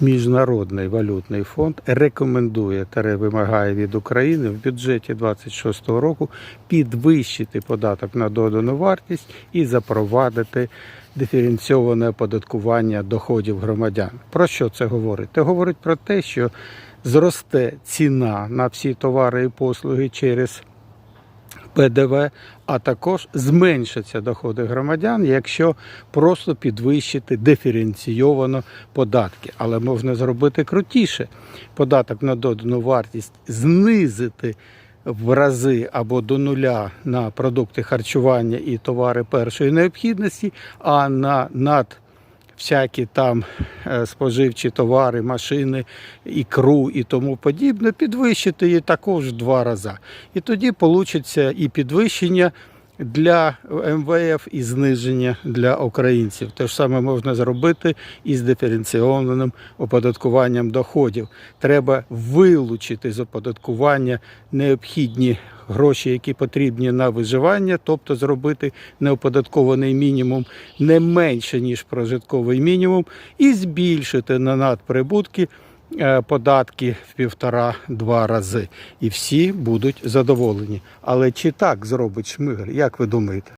Міжнародний валютний фонд рекомендує та вимагає від України в бюджеті 26 року підвищити податок на додану вартість і запровадити диференційоване оподаткування доходів громадян. Про що це говорить? Це говорить про те, що зросте ціна на всі товари і послуги через ПДВ, а також зменшаться доходи громадян, якщо просто підвищити диференційовано податки. Але можна зробити крутіше. Податок на додану вартість знизити в рази або до нуля на продукти харчування і товари першої необхідності, а на над всякі там е, споживчі товари, машини, ікру і тому подібне, підвищити її також в два рази. І тоді вийде і підвищення для МВФ, і зниження для українців. Те ж саме можна зробити із диференційованим оподаткуванням доходів. Треба вилучити з оподаткування необхідні гроші, які потрібні на виживання, тобто зробити неоподаткований мінімум не менше ніж прожитковий мінімум, і збільшити на надприбутки податки в півтора-два рази. І всі будуть задоволені. Але чи так зробить Шмигаль? Як ви думаєте?